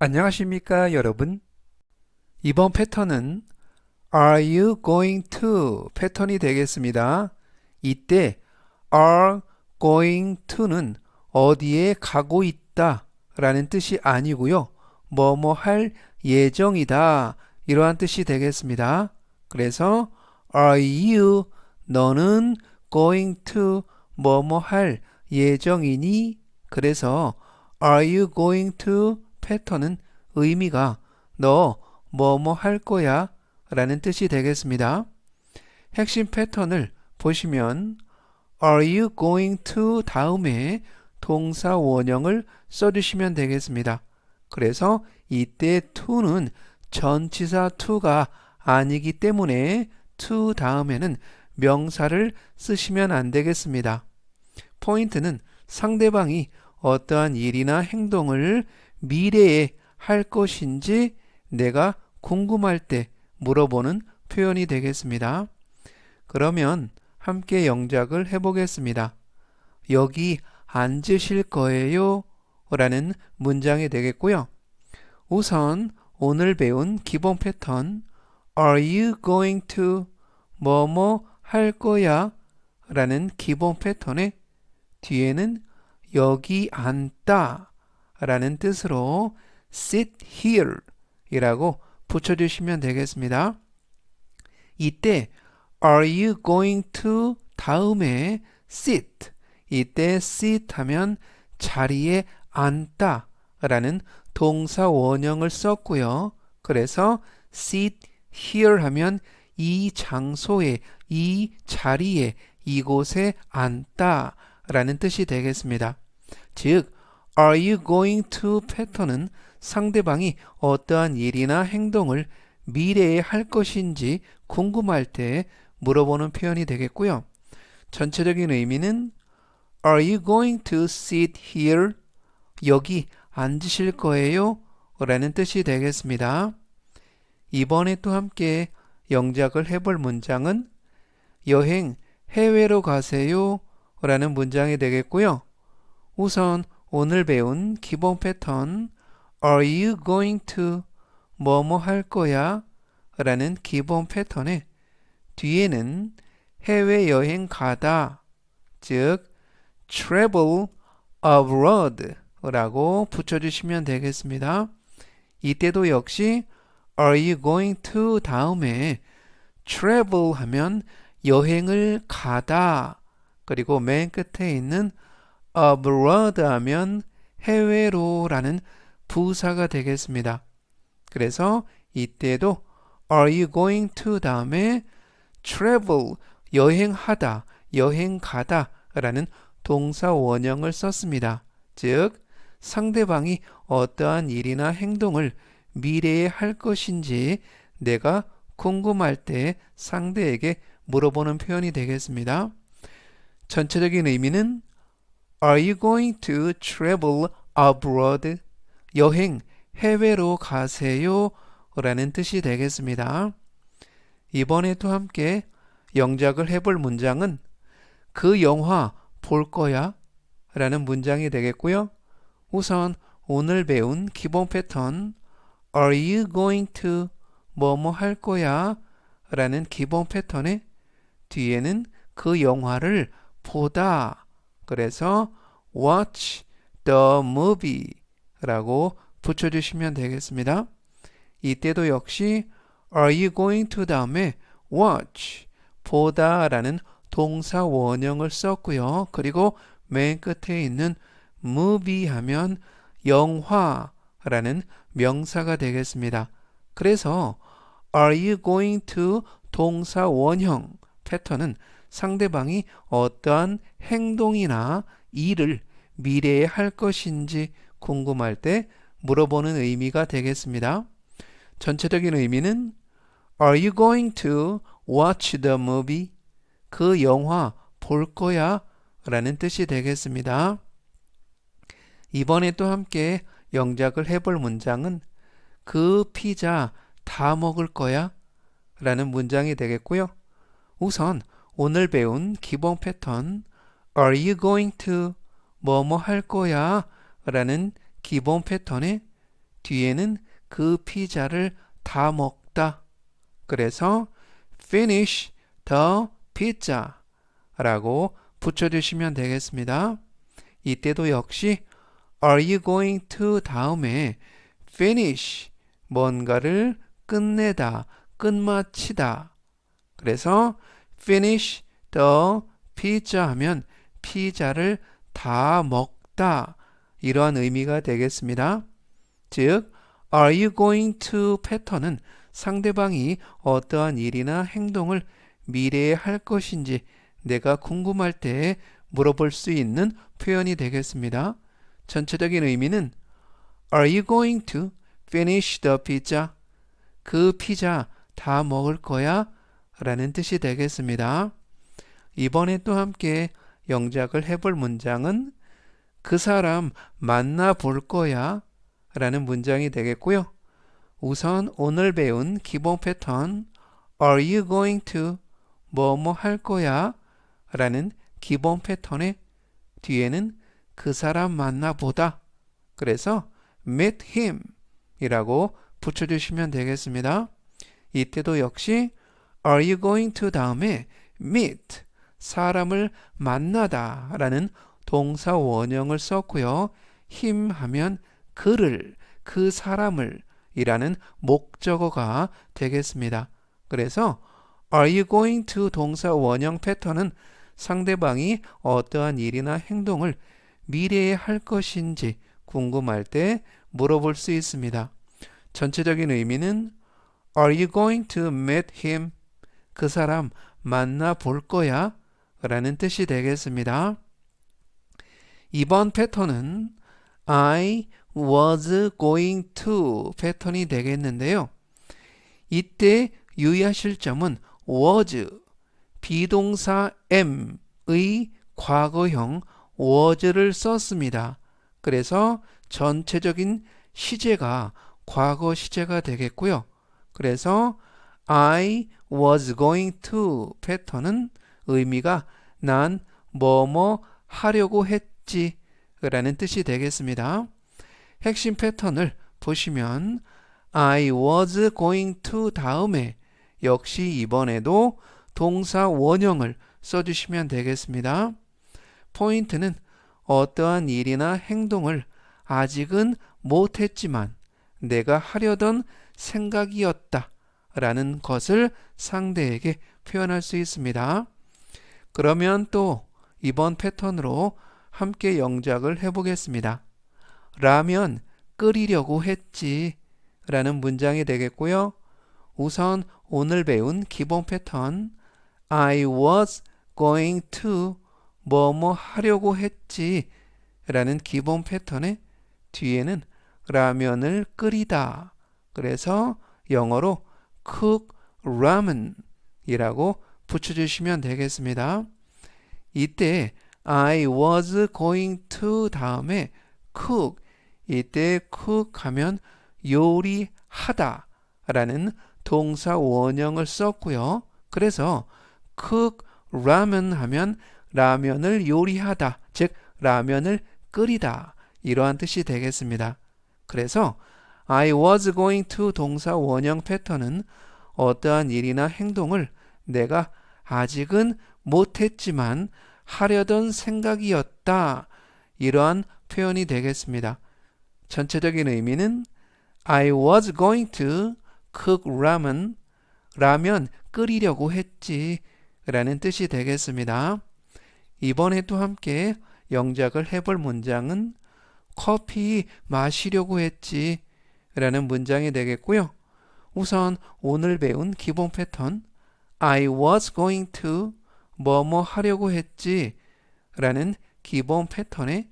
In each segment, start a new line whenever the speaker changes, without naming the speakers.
안녕하십니까 여러분? 이번 패턴은 Are you going to 패턴이 되겠습니다. 이때 are going to는 어디에 가고 있다 라는 뜻이 아니고요. 뭐뭐 할 예정이다 이러한 뜻이 되겠습니다. 그래서 Are you 너는 going to 뭐뭐 할 예정이니? 그래서 Are you going to 패턴은 의미가 너 뭐뭐 할 거야 라는 뜻이 되겠습니다. 핵심 패턴을 보시면 Are you going to 다음에 동사 원형을 써주시면 되겠습니다. 그래서 이때 to는 전치사 to가 아니기 때문에 to 다음에는 명사를 쓰시면 안 되겠습니다. 포인트는 상대방이 어떠한 일이나 행동을 미래에 할 것인지 내가 궁금할 때 물어보는 표현이 되겠습니다. 그러면 함께 영작을 해보겠습니다. 여기 앉으실 거예요? 라는 문장이 되겠고요. 우선 오늘 배운 기본 패턴 Are you going to 뭐뭐 할 거야? 라는 기본 패턴의 뒤에는 여기 앉다 라는 뜻으로 sit here 이라고 붙여주시면 되겠습니다. 이때 are you going to 다음에 sit 이때 sit 하면 자리에 앉다 라는 동사 원형을 썼고요. 그래서 sit here 하면 이 장소에 이 자리에 이곳에 앉다 라는 뜻이 되겠습니다. 즉 Are you going to 패턴은 상대방이 어떠한 일이나 행동을 미래에 할 것인지 궁금할 때 물어보는 표현이 되겠고요. 전체적인 의미는 Are you going to sit here? 여기 앉으실 거예요? 라는 뜻이 되겠습니다. 이번에 또 함께 영작을 해볼 문장은 여행 해외로 가세요? 라는 문장이 되겠고요. 우선 오늘 배운 기본 패턴 Are you going to 뭐뭐 할 거야? 라는 기본 패턴에 뒤에는 해외여행 가다 즉 travel abroad 라고 붙여주시면 되겠습니다. 이때도 역시 Are you going to 다음에 travel 하면 여행을 가다 그리고 맨 끝에 있는 abroad 하면 해외로라는 부사가 되겠습니다. 그래서 이때도 are you going to 다음에 travel 여행하다, 여행 가다 라는 동사 원형을 썼습니다. 즉 상대방이 어떠한 일이나 행동을 미래에 할 것인지 내가 궁금할 때 상대에게 물어보는 표현이 되겠습니다. 전체적인 의미는 Are you going to travel abroad? 여행, 해외로 가세요? 라는 뜻이 되겠습니다. 이번에 또 함께 영작을 해볼 문장은 그 영화 볼 거야? 라는 문장이 되겠고요. 우선 오늘 배운 기본 패턴 Are you going to 뭐뭐 할 거야? 라는 기본 패턴의 뒤에는 그 영화를 보다 그래서 watch the movie 라고 붙여주시면 되겠습니다. 이때도 역시 are you going to 다음에 watch 보다 라는 동사 원형을 썼고요. 그리고 맨 끝에 있는 movie 하면 영화라는 명사가 되겠습니다. 그래서 are you going to 동사 원형 패턴은 상대방이 어떠한 행동이나 일을 미래에 할 것인지 궁금할 때 물어보는 의미가 되겠습니다. 전체적인 의미는 Are you going to watch the movie? 그 영화 볼 거야? 라는 뜻이 되겠습니다. 이번에 또 함께 영작을 해볼 문장은 그 피자 다 먹을 거야? 라는 문장이 되겠고요. 우선 오늘 배운 기본 패턴 Are you going to 뭐뭐 할 거야? 라는 기본 패턴의 뒤에는 그 피자를 다 먹다. 그래서 finish the pizza 라고 붙여주시면 되겠습니다. 이때도 역시 are you going to 다음에 finish 뭔가를 끝내다, 끝마치다. 그래서 finish the pizza 하면 피자를 다 먹다 이러한 의미가 되겠습니다. 즉 are you going to 패턴은 상대방이 어떠한 일이나 행동을 미래에 할 것인지 내가 궁금할 때 물어볼 수 있는 표현이 되겠습니다. 전체적인 의미는 Are you going to finish the pizza? 그 피자 다 먹을 거야? 라는 뜻이 되겠습니다. 이번에 또 함께 영작을 해볼 문장은 그 사람 만나 볼 거야? 라는 문장이 되겠고요. 우선 오늘 배운 기본 패턴 Are you going to 뭐뭐 할 거야? 라는 기본 패턴의 뒤에는 그 사람 만나보다. 그래서 meet him 이라고 붙여주시면 되겠습니다. 이때도 역시 are you going to 다음에 meet 사람을 만나다 라는 동사 원형을 썼고요. him 하면 그를, 그 사람을 이라는 목적어가 되겠습니다. 그래서 are you going to 동사 원형 패턴은 상대방이 어떠한 일이나 행동을 미래에 할 것인지 궁금할 때 물어볼 수 있습니다. 전체적인 의미는 Are you going to meet him? 그 사람 만나 볼 거야? 라는 뜻이 되겠습니다. 이번 패턴은 I was going to 패턴이 되겠는데요. 이때 유의하실 점은 was 비동사 am의 과거형 was를 썼습니다. 그래서 전체적인 시제가 과거 시제가 되겠고요. 그래서 I was going to 패턴은 의미가 난 뭐뭐 하려고 했지 라는 뜻이 되겠습니다. 핵심 패턴을 보시면 I was going to 다음에 역시 이번에도 동사 원형을 써주시면 되겠습니다. 포인트는 어떠한 일이나 행동을 아직은 못했지만 내가 하려던 생각이었다 라는 것을 상대에게 표현할 수 있습니다. 그러면 또 이번 패턴으로 함께 영작을 해보겠습니다. 라면 끓이려고 했지 라는 문장이 되겠고요. 우선 오늘 배운 기본 패턴 I was going to 뭐뭐 하려고 했지 라는 기본 패턴의 뒤에는 라면을 끓이다. 그래서 영어로 cook ramen 이라고 붙여주시면 되겠습니다. 이때 I was going to 다음에 cook 이때 cook 하면 요리하다 라는 동사 원형을 썼고요. 그래서 cook ramen 하면 라면을 요리하다, 즉 라면을 끓이다 이러한 뜻이 되겠습니다. 그래서 I was going to 동사 원형 패턴은 어떠한 일이나 행동을 내가 아직은 못했지만 하려던 생각이었다. 이러한 표현이 되겠습니다. 전체적인 의미는 I was going to cook ramen. 라면 끓이려고 했지. 라는 뜻이 되겠습니다. 이번에도 함께 영작을 해볼 문장은 커피 마시려고 했지 라는 문장이 되겠고요. 우선 오늘 배운 기본 패턴 I was going to 뭐뭐 하려고 했지 라는 기본 패턴의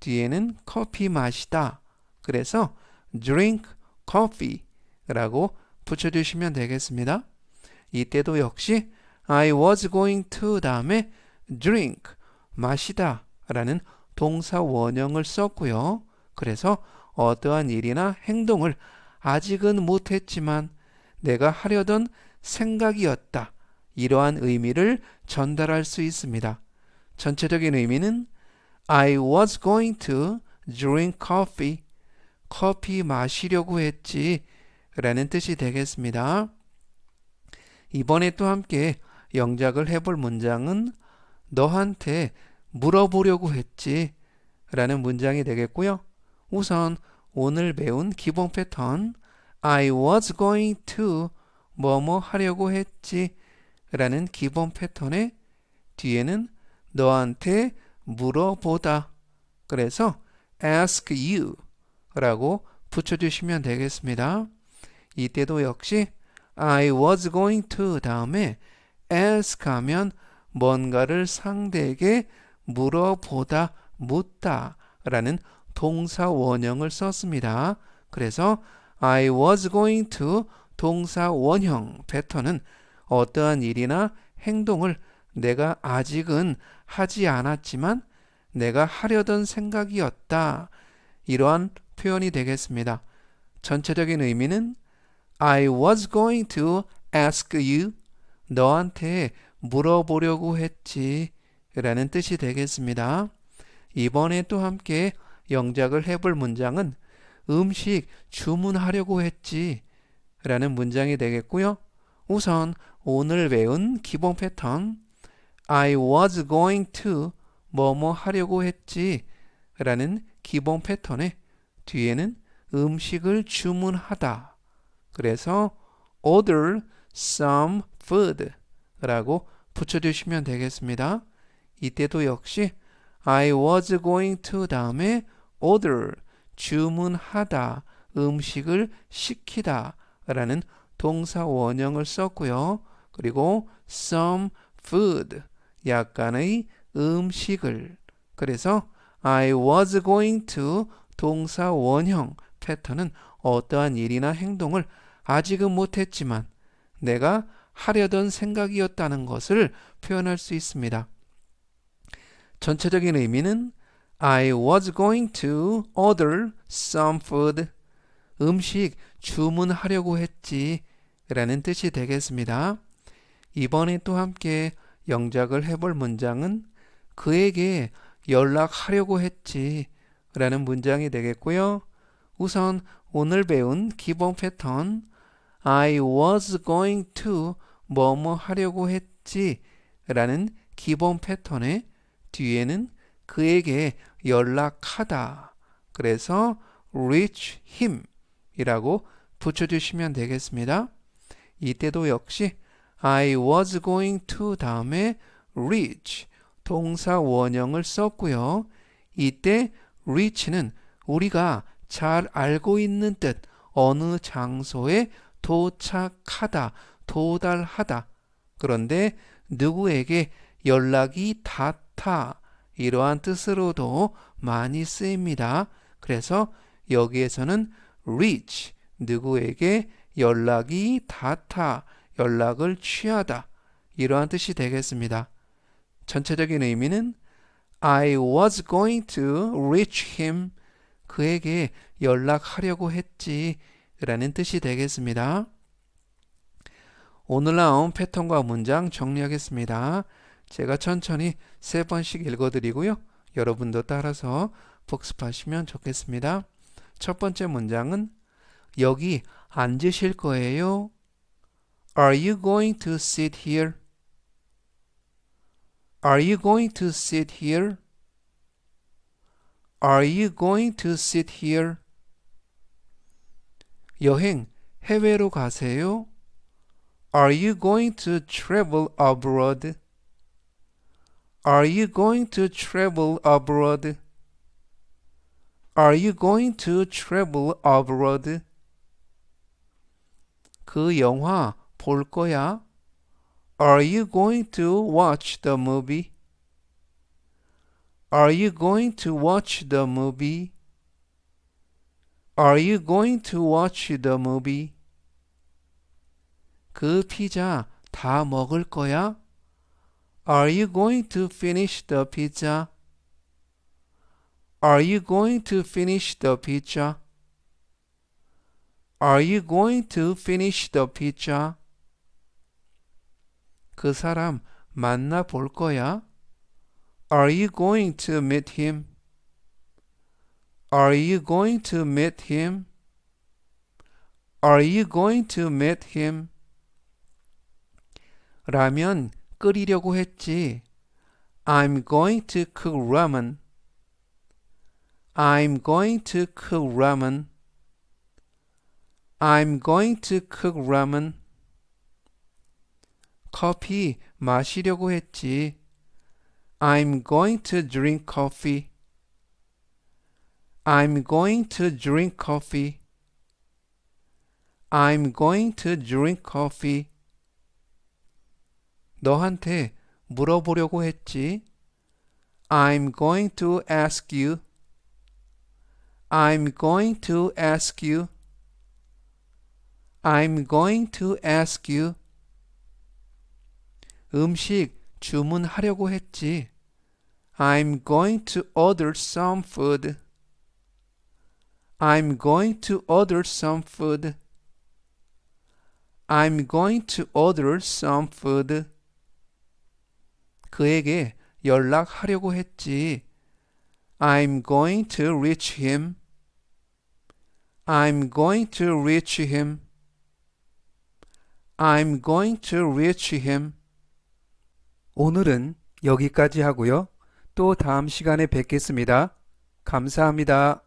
뒤에는 커피 마시다. 그래서 drink coffee 라고 붙여주시면 되겠습니다. 이때도 역시 I was going to 다음에 drink 마시다 라는 동사 원형을 썼고요. 그래서 어떠한 일이나 행동을 아직은 못했지만 내가 하려던 생각이었다. 이러한 의미를 전달할 수 있습니다. 전체적인 의미는 I was going to drink coffee. 커피 마시려고 했지 라는 뜻이 되겠습니다. 이번에 또 함께 영작을 해볼 문장은 너한테 물어보려고 했지 라는 문장이 되겠고요. 우선 오늘 배운 기본 패턴 I was going to 뭐뭐 하려고 했지 라는 기본 패턴의 뒤에는 너한테 물어보다 그래서 ask you 라고 붙여주시면 되겠습니다. 이때도 역시 I was going to 다음에 ask 하면 뭔가를 상대에게 물어보다, 묻다 라는 동사 원형을 썼습니다. 그래서 I was going to 동사 원형 패턴은 어떠한 일이나 행동을 내가 아직은 하지 않았지만 내가 하려던 생각이었다. 이러한 표현이 되겠습니다. 전체적인 의미는 I was going to ask you. 너한테 물어보려고 했지. 라는 뜻이 되겠습니다. 이번에 또 함께 영작을 해볼 문장은 음식 주문하려고 했지. 라는 문장이 되겠고요. 우선 오늘 배운 기본 패턴 I was going to 뭐뭐 하려고 했지 라는 기본 패턴의 뒤에는 음식을 주문하다. 그래서 order some food 라고 붙여주시면 되겠습니다. 이때도 역시 I was going to 다음에 order 주문하다 음식을 시키다 라는 동사 원형을 썼고요. 그리고 some food 약간의 음식을 그래서 I was going to 동사 원형 패턴은 어떠한 일이나 행동을 아직은 못했지만 내가 하려던 생각이었다는 것을 표현할 수 있습니다. 전체적인 의미는 I was going to order some food. 음식 주문하려고 했지. 라는 뜻이 되겠습니다. 이번에 또 함께 영작을 해볼 문장은 그에게 연락하려고 했지 라는 문장이 되겠고요. 우선 오늘 배운 기본 패턴 I was going to 뭐뭐 하려고 했지 라는 기본 패턴의 뒤에는 그에게 연락하다. 그래서 reach him 이라고 붙여주시면 되겠습니다. 이때도 역시 I was going to 다음에 reach 동사 원형을 썼고요. 이때 reach는 우리가 잘 알고 있는 뜻 어느 장소에 도착하다, 도달하다. 그런데 누구에게 연락이 닿다. 이러한 뜻으로도 많이 쓰입니다. 그래서 여기에서는 reach, 누구에게 연락이 닿다, 연락을 취하다. 이러한 뜻이 되겠습니다. 전체적인 의미는 I was going to reach him. 그에게 연락하려고 했지. 라는 뜻이 되겠습니다. 오늘 나온 패턴과 문장 정리하겠습니다. 제가 천천히 세 번씩 읽어드리고요. 여러분도 따라서 복습하시면 좋겠습니다. 첫 번째 문장은 여기 앉으실 거예요. Are you going to sit here? Are you going to sit here? Are you going to sit here? 여행 해외로 가세요? Are you going to travel abroad? Are you going to travel abroad? Are you going to travel abroad? 그 영화 볼 거야? Are you going to watch the movie? Are you going to watch the movie? Are you going to watch the movie? 그 피자 다 먹을 거야? Are you going to finish the pizza? Are you going to finish the pizza? Are you going to finish the pizza? 그 사람 만나 볼 거야? Are you going to meet him? Are you going to meet him? Are you going to meet him? 라면 끓이려고 했지. I'm going to cook ramen. I'm going to cook ramen. I'm going to cook ramen. 커피 마시려고 했지. I'm going to drink coffee. I'm going to drink coffee. I'm going to drink coffee. 너한테 물어보려고 했지. I'm going to ask you. I'm going to ask you. I'm going to ask you. 음식 주문하려고 했지. I'm going to order some food. I'm going to order some food. I'm going to order some food. 그에게 연락하려고 했지. I'm going to reach him. I'm going to reach him. I'm going to reach him. 오늘은 여기까지 하고요. 또 다음 시간에 뵙겠습니다. 감사합니다.